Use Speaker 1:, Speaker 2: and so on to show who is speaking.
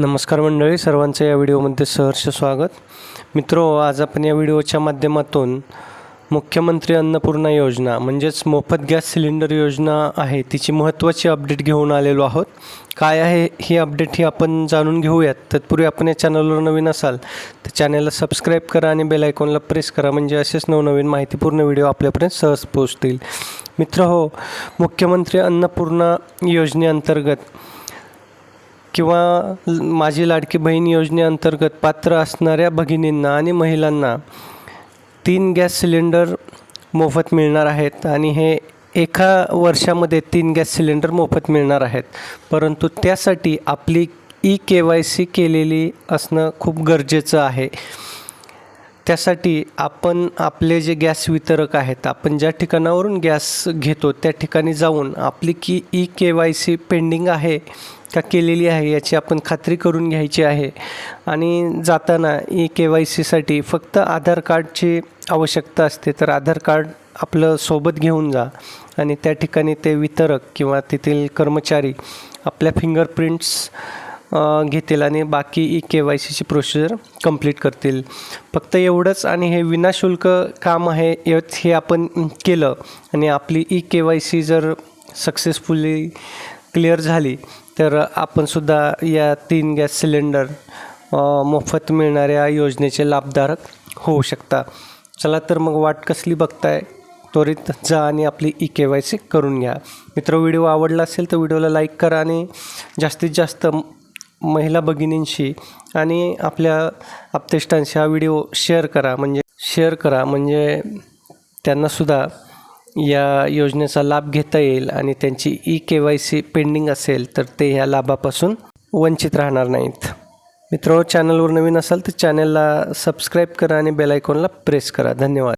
Speaker 1: नमस्कार मंडळी सर्वांचं या व्हिडिओमध्ये सहर्ष स्वागत. मित्रो आज आपण या व्हिडिओच्या माध्यमातून मुख्यमंत्री अन्नपूर्णा योजना म्हणजेच मोफत गॅस सिलेंडर योजना आहे तिची महत्त्वाची अपडेट घेऊन आलेलो आहोत. काय आहे ही अपडेट ही आपण जाणून घेऊयात. तत्पूर्वी आपण या चॅनलवर नवीन असाल तर चॅनलला सबस्क्राईब करा आणि बेल आयकॉनला प्रेस करा म्हणजे असेच नवनवीन माहितीपूर्ण व्हिडिओ आपल्यापर्यंत सहज पोहोचतील. मित्र हो मुख्यमंत्री अन्नपूर्णा योजनेअंतर्गत किंवा माझी लाडकी बहीण योजनेअंतर्गत पात्र असणाऱ्या भगिनींना आणि महिलांना तीन गॅस सिलेंडर मोफत मिळणार आहेत आणि हे एका वर्षामध्ये तीन गॅस सिलेंडर मोफत मिळणार आहेत. परंतु त्यासाठी आपली ई के वाय सी केलेली असणं खूप गरजेचं आहे. त्यासाठी आपण आपले जे गॅस वितरक आहेत आपण ज्या ठिकाणावरून गॅस घेतो त्या ठिकाणी जाऊन आपली की E K Y C pending आहे का केलेली आहे याची आपण खात्री करून घ्यायची आहे. आणि जाताना ई के वाय सीसाठी फक्त आधार कार्डची आवश्यकता असते तर आधार कार्ड आपलं सोबत घेऊन जा. आणि त्या ठिकाणी ते वितरक किंवा तेथील कर्मचारी आपल्या फिंगरप्रिंट्स घेतील आणि बाकी ई के वाय सीची प्रोसिजर कंप्लीट करतील. फक्त एवढंच आणि हे विनाशुल्क काम आहे हे हे आपण केलं आणि आपली ई के वाय सी जर सक्सेसफुली क्लिअर झाली तर आपणसुद्धा या तीन गॅस सिलेंडर मोफत मिळणाऱ्या योजनेचे लाभधारक होऊ शकता. चला तर मग वाट कसली बघताय त्वरित जा आणि आपली ई के वाय सी करून घ्या. मित्र व्हिडिओ आवडला असेल तर व्हिडिओला लाईक करा आणि जास्तीत जास्त महिला भगिनींशी आणि आपल्या आप्तेष्टांशी हा व्हिडिओ शेअर करा. म्हणजे शेअर करा. म्हणजे त्यांनासुद्धा या योजनेचा लाभ घेता येईल आणि त्यांची E K Y C pending असेल तर ते ह्या लाभापासून वंचित राहणार नाहीत. मित्र चॅनलवर नवीन असाल तर चॅनलला सबस्क्राईब करा आणि बेल आयकॉनला प्रेस करा. धन्यवाद.